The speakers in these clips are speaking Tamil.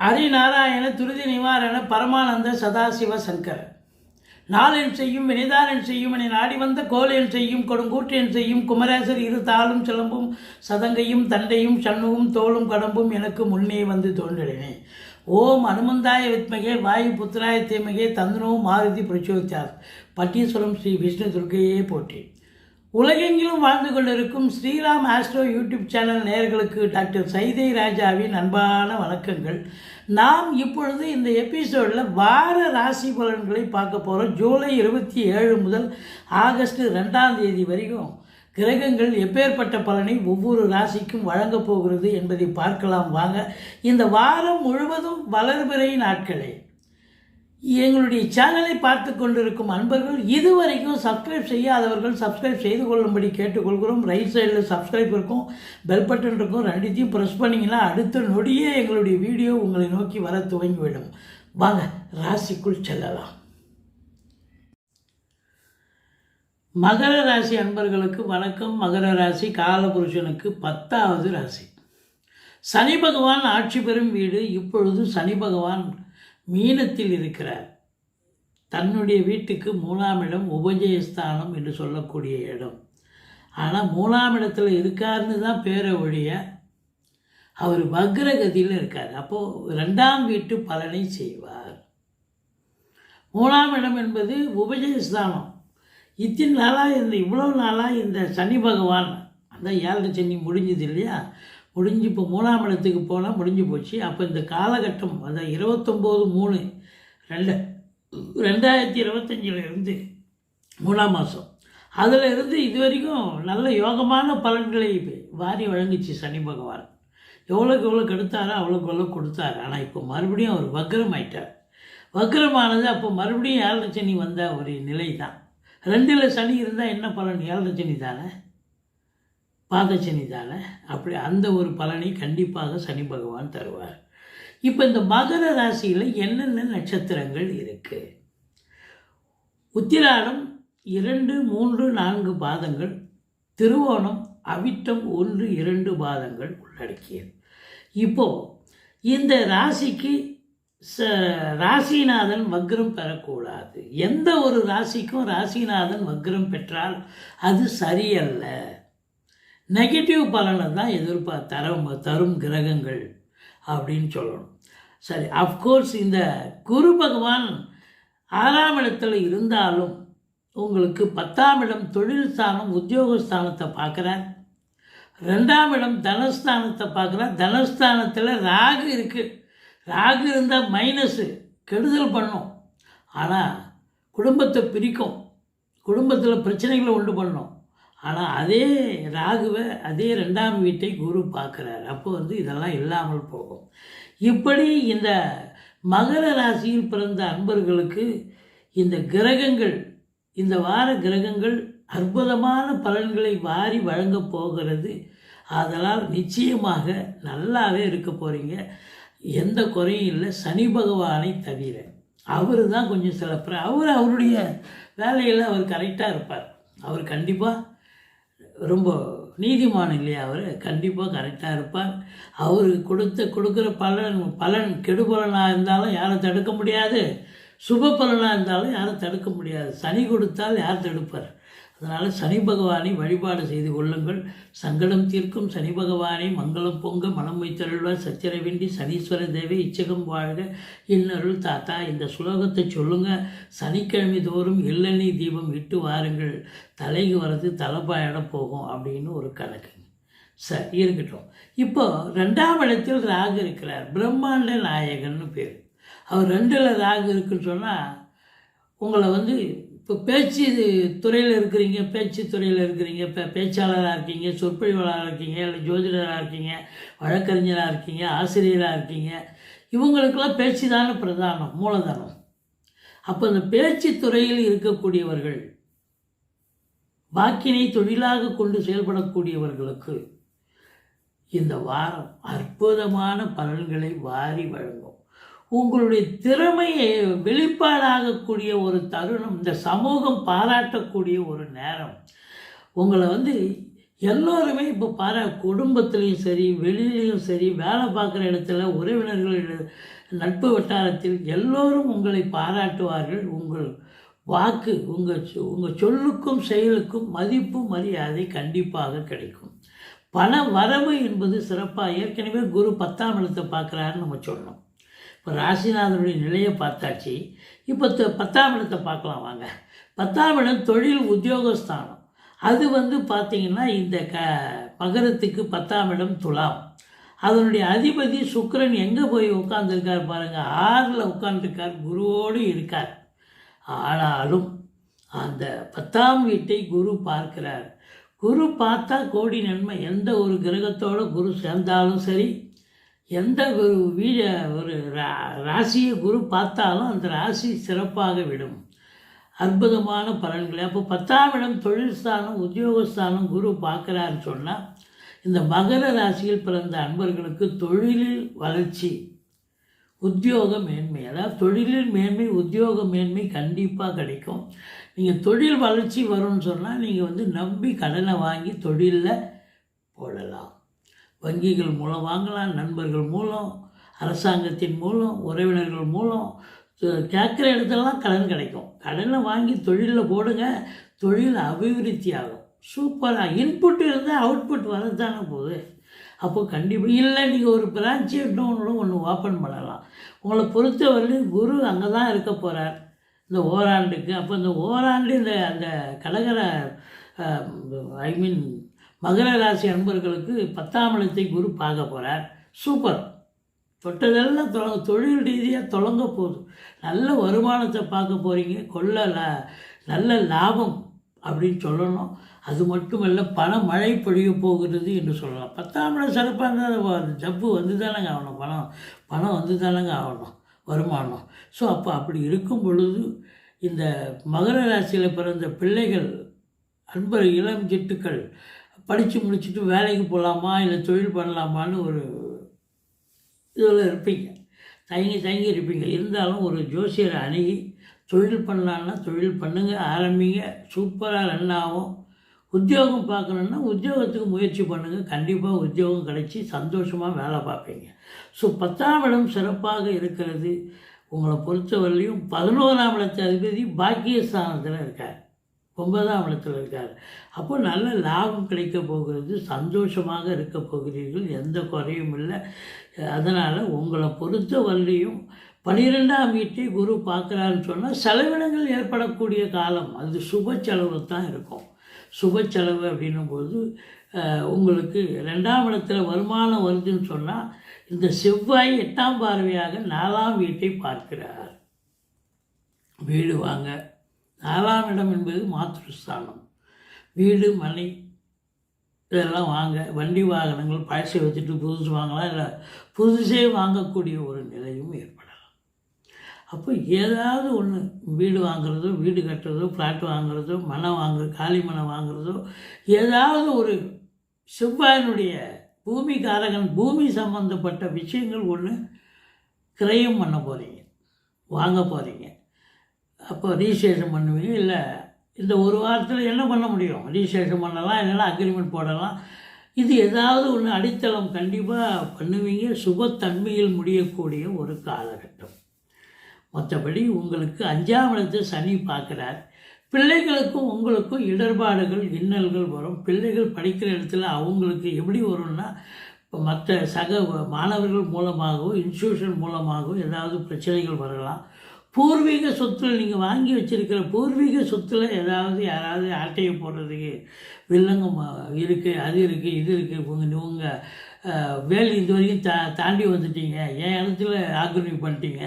ஹரிநாராயண துருதி நிவாரண பரமானந்த சதாசிவ சங்கர. நாளென் செய்யும் வினைதானன் செய்யும் என நாடி வந்த கோலையன் செய்யும் கொடுங்கூற்றென் செய்யும் குமரேசர் இரு தாளும் சிலம்பும் சதங்கையும் தண்டையும் சண்முகும் தோளும் கடம்பும் எனக்கு முன்னே வந்து தோன்றினே. ஓம் அனுமந்தாய வித்மகே வாயு புத்திராய தீமகே தந்தனோ மாருதி பிரச்சோதித்தார் பட்டீஸ்வரம் ஸ்ரீ விஷ்ணு துர்க்கையே போற்றி. உலகெங்கிலும் வாழ்ந்து கொண்டிருக்கும் ஸ்ரீராம் ஆஸ்ட்ரோ யூடியூப் சேனல் நேயர்களுக்கு டாக்டர் சைதை ராஜாவின் அன்பான வணக்கங்கள். நாம் இப்பொழுது இந்த எபிசோடில் வார ராசி பலன்களை பார்க்க போகிறோம் ஜூலை இருபத்தி ஏழு முதல் ஆகஸ்ட் ரெண்டாம் தேதி வரைக்கும் கிரகங்கள் எப்பேற்பட்ட பலனை ஒவ்வொரு ராசிக்கும் வழங்கப் போகிறது என்பதை பார்க்கலாம். வாங்க இந்த வாரம் முழுவதும் வளர்பிறை நாட்களே. எங்களுடைய சேனலை பார்த்து கொண்டிருக்கும் அன்பர்கள் இதுவரைக்கும் சப்ஸ்கிரைப் செய்யாதவர்கள் சப்ஸ்கிரைப் செய்து கொள்ளும்படி கேட்டுக்கொள்கிறோம். ரைட் சைடில் சப்ஸ்கிரைப் இருக்கும் பெல் பட்டன் இருக்கும். ரெண்டுத்தையும் ப்ரெஸ் பண்ணிங்கன்னா அடுத்த நொடியே எங்களுடைய வீடியோ உங்களை நோக்கி வர துவங்கிவிடும். வாங்க ராசிக்குள் செல்லலாம். மகர ராசி அன்பர்களுக்கு வணக்கம். மகர ராசி காலபுருஷனுக்கு பத்தாவது ராசி. சனி பகவான் ஆட்சி பெறும் வீடு. இப்பொழுது சனி பகவான் மீனத்தில் இருக்கிறார் தன்னுடைய வீட்டுக்கு மூணாம் இடம் உபஜயஸ்தானம் என்று சொல்லக்கூடிய இடம். ஆனால் மூணாம் இடத்துல இருக்காருன்னு தான் பேரை ஒழிய அவர் வக்ரகதியில் இருக்கார். அப்போது ரெண்டாம் வீட்டு பலனை செய்வார். மூணாம் இடம் என்பது உபஜயஸ்தானம். இத்தனை நாளாக இந்த இவ்வளோ நாளாக இந்த சனி பகவான் அந்த ஏழரை சனி முடிஞ்சது இல்லையா? முடிஞ்சு இப்போ மூணாம் இடத்துக்கு போனால் முடிஞ்சு போச்சு. அப்போ இந்த காலகட்டம் அதான் இருபத்தொம்போது மூணு ரெண்டு ரெண்டாயிரத்தி இருபத்தஞ்சில் இருந்து மூணாம் மாதம் அதில் இருந்து இது வரைக்கும் நல்ல யோகமான பலன்களை வாரி வழங்குச்சு சனி பகவான். எவ்வளோக்கு எவ்வளோ கெடுத்தாரோ அவ்வளோக்கு எவ்வளோ கொடுத்தாரு. ஆனால் இப்போ மறுபடியும் அவர் வக்ரம் ஆயிட்டார் வக்ரமானது அப்போ மறுபடியும் ஏழரை சனி வந்த ஒரு நிலை தான் ரெண்டில் சனி இருந்தால் என்ன பலன்? ஏழரை சனி தானே? பாதசனி தானே அப்படி அந்த ஒரு பலனை கண்டிப்பாக சனி பகவான் தருவார். இப்போ இந்த மகர ராசியில் என்னென்ன நட்சத்திரங்கள் இருக்குது உத்திராடம் இரண்டு மூன்று நான்கு பாதங்கள். திருவோணம் அவிட்டம் ஒன்று இரண்டு பாதங்கள் உள்ளடக்கியது. இப்போது இந்த ராசிக்கு ச ராசிநாதன் வக்ரம் பெறக்கூடாது. எந்த ஒரு ராசிக்கும் ராசிநாதன் வக்ரம் பெற்றால் அது சரியல்ல. நெகட்டிவ் பலனை தான் எதிர்பார் தரும் தரும் கிரகங்கள் அப்படின்னு சொல்லணும். சரி அஃப்கோர்ஸ் இந்த குரு பகவான் ஆறாம் இடத்துல இருந்தாலும் உங்களுக்கு பத்தாம் இடம் தொழில் ஸ்தானம் உத்தியோகஸ்தானத்தை பார்க்குறார். ரெண்டாம் இடம் தனஸ்தானத்தை பார்க்குறார். தனஸ்தானத்தில் ராகு இருக்குது ராகு இருந்தால் மைனஸு கெடுதல் பண்ணும். ஆனால் குடும்பத்தை பிரிக்கும். குடும்பத்தில் பிரச்சனைகளை உண்டு பண்ணும். ஆனால் அதே ராகுவை அதே ரெண்டாம் வீட்டை குரு பார்க்குறாரு. அப்போ வந்து இதெல்லாம் இல்லாமல் போகும். இப்படி இந்த மகர ராசியில் பிறந்த அன்பர்களுக்கு இந்த கிரகங்கள் இந்த வார கிரகங்கள் அற்புதமான பலன்களை வாரி வழங்கப் போகிறது. அதனால் நிச்சயமாக நல்லாவே இருக்க போகிறீங்க எந்த குறையும் இல்லை. சனி பகவானை தவிர. அவர் தான் கொஞ்சம் சிலப்புற அவர் அவருடைய வேலையில் அவர் கரெக்டாக இருப்பார். அவர் கண்டிப்பாக ரொம்ப நீதிமான் இல்லையா அவர்? கண்டிப்பாக கரெக்டாக இருப்பார். அவருக்கு கொடுத்த கொடுக்குற பலன் பலன் கெடுபலனாக இருந்தாலும் யாரும் தடுக்க முடியாது. சுப பலனாக இருந்தாலும் யாரும் தடுக்க முடியாது. சனி கொடுத்தால் யார் தடுப்பார்? அதனால் சனி பகவானை வழிபாடு செய்து கொள்ளுங்கள். சங்கடம் தீர்க்கும் சனி பகவானை மங்களம் பொங்க மனம் வைத்தருள்வார். சத்திரவேண்டி சனீஸ்வர தேவை இச்சகம் வாழ்க. இன்னருள் தாத்தா இந்த சுலோகத்தை சொல்லுங்கள் சனிக்கிழமை தோறும் எள்ளெண்ணி தீபம் விட்டு வாருங்கள். தலைக்கு வரது தலைப்பாயிட போகும் அப்படின்னு ஒரு கணக்கு. சரி இருக்கட்டும். இப்போ ரெண்டாம் இடத்தில் ராகு இருக்கிறார். பிரம்மாண்ட நாயகன்னு பேர். அவர் ரெண்டில் ராகு இருக்குன்னு சொன்னால் உங்களை வந்து இப்போ பேச்சு துறையில் இருக்கிறீங்க பேச்சு துறையில் இருக்கிறீங்க இப்போ பேச்சாளராக இருக்கீங்க சொற்பொழிவாளராக இருக்கீங்க இல்லை ஜோதிடராக இருக்கீங்க வழக்கறிஞராக இருக்கீங்க ஆசிரியராக இருக்கீங்க இவங்களுக்கெல்லாம் பேச்சு தானே பிரதானம் மூலதனம். அப்போ இந்த பேச்சு துறையில் இருக்கக்கூடியவர்கள் வாக்கினை தொழிலாக கொண்டு செயல்படக்கூடியவர்களுக்கு இந்த வாரம் அற்புதமான பலன்களை வாரி வழங்கும். உங்களுடைய திறமையை வெளிப்பாடாகக்கூடிய ஒரு தருணம் இந்த சமூகம் பாராட்டக்கூடிய ஒரு நேரம். உங்களை வந்து எல்லோருமே இப்போ பாரு குடும்பத்துலேயும் சரி வெளியிலையும் சரி வேலை பார்க்குற இடத்துல உறவினர்கள் நட்பு வட்டாரத்தில் எல்லோரும் உங்களை பாராட்டுவார்கள். உங்கள் வாக்கு உங்கள் சொ- உங்கள் சொல்லுக்கும் செயலுக்கும் மதிப்பு மரியாதை கண்டிப்பாக கிடைக்கும். பண வரவு என்பது சிறப்பாக ஏற்கனவே குரு பத்தாம் இடத்தை பார்க்குறாருன்னு நம்ம சொன்னோம் இப்போ ராசிநாதனுடைய நிலையை பார்த்தாச்சு. இப்போ த- பத்தாம் இடத்தை பார்க்கலாம் வாங்க. பத்தாம் இடம் தொழில் உத்தியோகஸ்தானம். அது வந்து பார்த்திங்கன்னா இந்த க மகரத்துக்கு பத்தாம் இடம் துலாம். அதனுடைய அதிபதி சுக்கரன் எங்கே போய் உட்காந்துருக்கார் பாருங்கள் ஆறில் உட்காந்துருக்கார் குருவோடு இருக்கார். ஆனாலும் அந்த பத்தாம் வீட்டை குரு பார்க்கிறார். குரு பார்த்தா கோடி நன்மை. எந்த ஒரு கிரகத்தோட குரு சேர்ந்தாலும் சரி எந்த ஒரு வீழ ஒரு ரா- ராசியை குரு பார்த்தாலும் அந்த ராசி சிறப்பாக விடும். அற்புதமான பலன்களை. அப்போ பத்தாம் இடம் தொழில் ஸ்தானம் உத்தியோகஸ்தானம் குரு பார்க்குறாருன்னு சொன்னால் இந்த மகர ராசியில் பிறந்த அன்பர்களுக்கு தொழிலில் வளர்ச்சி உத்தியோக மேன்மை. அதாவது தொழிலில் மேன்மை உத்தியோக மேன்மை கண்டிப்பாக கிடைக்கும். நீங்கள் தொழில் வளர்ச்சி வரும்னு சொன்னால் நீங்கள் வந்து நம்பி கடனை வாங்கி தொழிலில் போடலாம். வங்கிகள் மூலம் வாங்கலாம் நண்பர்கள் மூலம் அரசாங்கத்தின் மூலம் உறவினர்கள் மூலம். கேட்குற இடத்துலலாம் கடன் கிடைக்கும். கடனை வாங்கி தொழிலில் போடுங்க தொழில் அபிவிருத்தி ஆகும் சூப்பராக இன்புட் இருந்தால் அவுட்புட் வரதானே போகுது. அப்போ கண்டிப்பாக இல்லை நீங்கள் ஒரு பிரான்ச்சு இன்னொன்று ஒன்று ஓப்பன் பண்ணலாம். உங்களை பொறுத்தவரையிலும் குரு அங்கே தான் இருக்க போகிறார் இந்த ஓராண்டுக்கு. அப்போ இந்த ஓராண்டு இந்த அந்த கடகர ஐ மீன் மகர ராசி அன்பர்களுக்கு பத்தாம் இடத்தை குரு பார்க்க போகிறார் சூப்பர். தொட்டதெல்லாம் தொ தொழில் ரீதியாக தொடங்க போகுது. நல்ல வருமானத்தை பார்க்க போகிறீங்க கொள்ள நல்ல லாபம் அப்படின்னு சொல்லணும். அது மட்டுமல்ல பண மழை பொழிய போகிறது என்று சொல்லலாம். பத்தாம் இடம் சிறப்பாக இருந்தால் ஜப்பு வந்து தானேங்க ஆகணும். பணம் பணம் வந்து தானேங்க ஆகணும். வருமானம். ஸோ அப்போ அப்படி இருக்கும் பொழுது இந்த மகர ராசியில் பிறந்த பிள்ளைகள் அன்பர் இளம் ஜிட்டுக்கள் படித்து முடிச்சுட்டு வேலைக்கு போகலாமா இல்லை தொழில் பண்ணலாமான்னு ஒரு இதில் இருப்பீங்க. தயங்கி தயங்கி இருப்பீங்க. இருந்தாலும் ஒரு ஜோசியரை அணுகி தொழில் பண்ணலான்னா தொழில் பண்ணுங்கள் ஆரம்பிங்க. சூப்பராக ரன் ஆகும். உத்தியோகம் பார்க்கணுன்னா உத்தியோகத்துக்கு முயற்சி பண்ணுங்கள் கண்டிப்பாக உத்தியோகம் கிடைச்சி சந்தோஷமாக வேலை பார்ப்பீங்க. ஸோ பத்தாம் இடம் சிறப்பாக இருக்கிறது. உங்களை பொறுத்தவரையிலையும் பதினோராம் இடத்து அதிபதி பாக்கியஸ்தானத்தில் இருக்கார். ஒன்பதாம் இடத்தில் இருக்கார். அப்போ நல்ல லாபம் கிடைக்க போகிறது சந்தோஷமாக இருக்க போகிறீர்கள் எந்த குறையும் இல்லை. அதனால் உங்களை பொறுத்த வரலையும் பனிரெண்டாம் வீட்டை குரு பார்க்குறாருன்னு சொன்னால் செலவினங்கள் ஏற்படக்கூடிய காலம் அது சுப செலவு தான் இருக்கும். சுப செலவு அப்படின்னும் போது உங்களுக்கு ரெண்டாம் இடத்துல வருமானம் வருதுன்னு சொன்னால் இந்த செவ்வாய் எட்டாம் பார்வையாக நாலாம் வீட்டை பார்க்கிறார். வீடு வாங்க நாலாம் இடம் என்பது மாத்ருஸ்தானம். வீடு மனை இதெல்லாம் வாங்க வண்டி வாகனங்கள் பழசை வச்சுட்டு புதுசு வாங்கலாம் இல்லை புதுசே வாங்கக்கூடிய ஒரு நிலையும் ஏற்படலாம். அப்போ ஏதாவது ஒன்று வீடு வாங்குறதோ வீடு கட்டுறதோ ஃப்ளாட் வாங்குறதோ மனம் வாங்குற காலி மனை வாங்குறதோ ஏதாவது ஒரு செவ்வாயினுடைய பூமி காரகன் பூமி சம்பந்தப்பட்ட விஷயங்கள் ஒன்று கிரயம் பண்ண போகிறீங்க வாங்க போகிறீங்க அப்போ ரிஜிஸ்ட்ரேஷன் பண்ணுவீங்க இல்லை இந்த ஒரு வாரத்தில் என்ன பண்ண முடியும்? ரிஜிஸ்ட்ரேஷன் பண்ணலாம் இல்லைன்னா அக்ரிமெண்ட் போடலாம். இது ஏதாவது ஒன்று அடித்தளம் கண்டிப்பாக பண்ணுவீங்க. சுபத்தன்மையில் முடியக்கூடிய ஒரு காலகட்டம். மற்றபடி உங்களுக்கு அஞ்சாம் இடத்து சனி பார்க்குறார். பிள்ளைகளுக்கும் உங்களுக்கும் இடர்பாடுகள் இன்னல்கள் வரும். பிள்ளைகள் படிக்கிற இடத்துல அவங்களுக்கு எப்படி வரும்னா இப்போ மற்ற சக மாணவர்கள் மூலமாகவோ இன்ஸ்டியூஷன் மூலமாகவோ ஏதாவது பிரச்சனைகள் வரலாம். பூர்வீக சொத்துல நீங்கள் வாங்கி வச்சிருக்கிற பூர்வீக சொத்துல ஏதாவது யாராவது அட்டையை போடுறதுக்கு வில்லங்கம் இருக்குது அது இருக்குது இது இருக்குது உங்கள் உங்கள் இது வரைக்கும் தா தாண்டி வந்துட்டீங்க என் இடத்துல ஆக்கிரமி பண்ணிட்டீங்க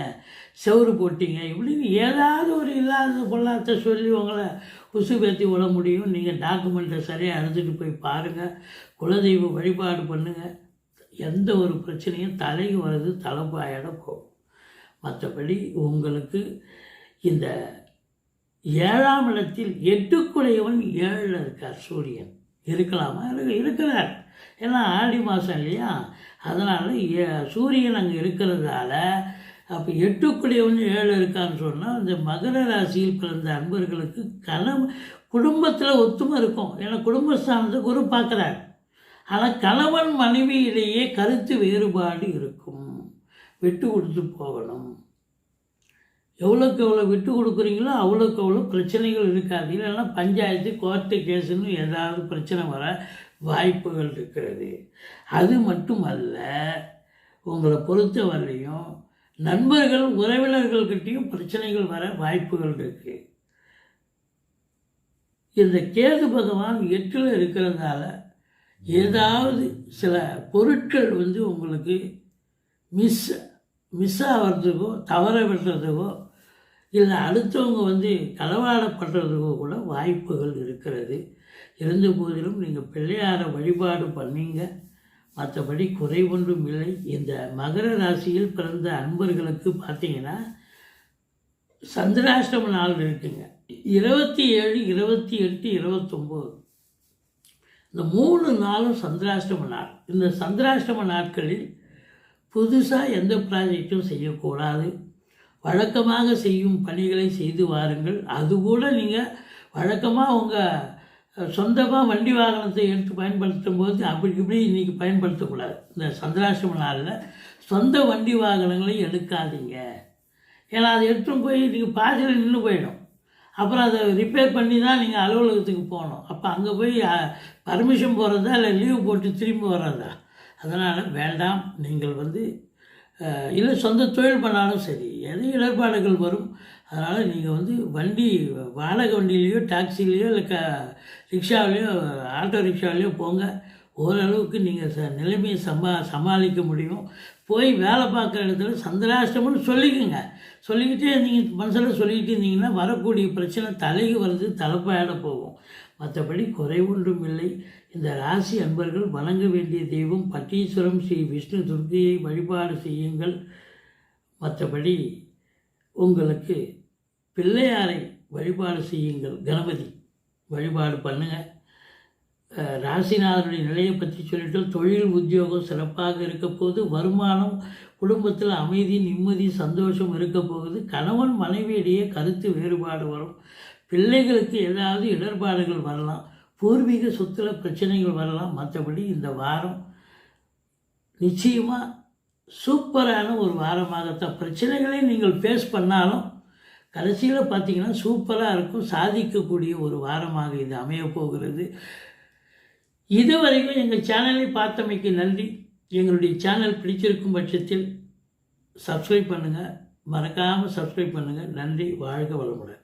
செவுறு போட்டீங்க இப்படின்னு ஏதாவது ஒரு இல்லாத பொல்லாத சொல்லி உங்களை உசுபேத்தி விட முடியும். நீங்கள் டாக்குமெண்ட்டை சரியாக எடுத்துகிட்டு போய் பாருங்கள் குலதெய்வ வழிபாடு பண்ணுங்கள் எந்த ஒரு பிரச்சனையும் தலைக்கு வர்றது தலைப்பாயிட போகும். மற்றபடி உங்களுக்கு இந்த ஏழாம் இடத்தில் எட்டுக்குடையவன் ஏழில் இருக்கார் சூரியன். இருக்கலாமா? இருக்கு இருக்கிறார். ஏன்னா ஆடி மாதம் இல்லையா? அதனால் ஏ- சூரியன் அங்கே இருக்கிறதால அப்போ எட்டுக்குடையவன் ஏழு இருக்கான்னு சொன்னால் இந்த மகர ராசியில் பிறந்த அன்பர்களுக்கு கணம் குடும்பத்தில் ஒத்துமை இருக்கும். ஏன்னா குடும்பஸ்தானத்தை குரு பார்க்குறாரு. ஆனால் கணவன் மனைவியிலேயே கருத்து வேறுபாடு இருக்கும். விட்டு கொடுத்து போகணும். எவ்வளோக்கு எவ்வளோ விட்டு கொடுக்குறீங்களோ அவ்வளோக்கு அவ்வளோ பிரச்சனைகள் இருக்காது. இல்லைன்னா பஞ்சாயத்து கோர்ட்டு கேஸுன்னு ஏதாவது பிரச்சனை வர வாய்ப்புகள் இருக்கிறது. அது மட்டுமல்ல உங்களை பொறுத்த வரலையும் நண்பர்கள் உறவினர்கள்கிட்டையும் பிரச்சனைகள் வர வாய்ப்புகள் இருக்குது இந்த கேது பகவான் எட்டில் இருக்கிறதால ஏதாவது சில பொருட்கள் வந்து உங்களுக்கு மிஸ் மிஸ் ஆகிறதுக்கோ தவற விடுறதுக்கோ இல்லை அடுத்தவங்க வந்து களவாடப்படுறதுக்கோ கூட வாய்ப்புகள் இருக்கிறது. இருந்த போதிலும் நீங்கள் பிள்ளையார வழிபாடு பண்ணீங்க. மற்றபடி குறை ஒன்றும் இல்லை. இந்த மகர ராசியில் பிறந்த அன்பர்களுக்கு பார்த்தீங்கன்னா சந்திராஷ்டம நாள் இருக்குங்க. இருபத்தி ஏழு இருபத்தி எட்டு இருபத்தொம்போது. இந்த மூணு நாளும் சந்திராஷ்டம நாள். இந்த சந்திராஷ்டம நாட்களில் புதுசாக எந்த ப்ராஜெக்டும் செய்யக்கூடாது. வழக்கமாக செய்யும் பணிகளை செய்து வாருங்கள். அது கூட நீங்கள் வழக்கமாக உங்கள் சொந்தமாக வண்டி வாகனத்தை எடுத்து பயன்படுத்தும் போது அப்படி இப்படி இன்றைக்கி பயன்படுத்தக்கூடாது. இந்த சந்திராசிரம நாளில் சொந்த வண்டி வாகனங்களை எடுக்காதீங்க. ஏன்னா அதை எடுத்துகிட்டு போய் நீங்கள் பாதியில் நின்று போயிடும். அப்புறம் அதை ரிப்பேர் பண்ணி தான் நீங்கள் அலுவலகத்துக்கு போகணும். அப்போ அங்கே போய் பர்மிஷன் போகிறதா இல்லை லீவ் போட்டு திரும்பி வர்றதா? அதனால் வேண்டாம் நீங்கள் வந்து இல்லை சொந்த தொழில் பண்ணாலும் சரி எது இடர்பாடுகள் வரும் அதனால் நீங்கள் வந்து வண்டி வாடகை வண்டியிலையோ டாக்ஸிலேயோ இல்லை க ரிக்ஷாவிலையோ ஆட்டோ ரிக்ஷாவிலையோ போங்க. ஓரளவுக்கு நீங்கள் ச நிலைமையை சமா சமாளிக்க முடியும். போய் வேலை பார்க்குற இடத்துல சந்திராஷ்டமம்னு சொல்லிக்கோங்க. சொல்லிக்கிட்டே இருந்தீங்க மனசில் சொல்லிக்கிட்டு இருந்தீங்கன்னா வரக்கூடிய பிரச்சனை தலைக்கு வருது தலைப்பாயிட போகும். மற்றபடி குறை ஒன்றும் இல்லை. இந்த ராசி அன்பர்கள் வணங்க வேண்டிய தெய்வம் பட்டீஸ்வரம் ஸ்ரீ விஷ்ணு துர்க்கையை வழிபாடு செய்யுங்கள். மற்றபடி உங்களுக்கு பிள்ளையாரை வழிபாடு செய்யுங்கள். கணபதி வழிபாடு பண்ணுங்கள் ராசிநாதனுடைய நிலையை பற்றி சொல்லிட்டு தொழில் உத்தியோகம் சிறப்பாக இருக்க போது வருமானம் குடும்பத்தில் அமைதி நிம்மதி சந்தோஷம் இருக்க போகுது. கணவன் மனைவியிடையே கருத்து வேறுபாடு வரும். பிள்ளைகளுக்கு ஏதாவது இடர்பாடுகள் வரலாம். பூர்வீக சொத்துல பிரச்சனைகள் வரலாம். மற்றபடி இந்த வாரம் நிச்சயமாக சூப்பரான ஒரு வாரமாகத்தான். பிரச்சனைகளை நீங்கள் ஃபேஸ் பண்ணாலும் கடைசியில் பார்த்தீங்கன்னா சூப்பராக இருக்கும். சாதிக்கக்கூடிய ஒரு வாரமாக இது அமையப் போகிறது. இதுவரைக்கும் எங்கள் சேனலை பார்த்தமைக்கு நன்றி. எங்களுடைய சேனல் பிடிச்சிருக்கும் பட்சத்தில் சப்ஸ்கிரைப் பண்ணுங்கள் மறக்காமல் சப்ஸ்கிரைப் பண்ணுங்கள் நன்றி. வாழ்க வளமுடன்.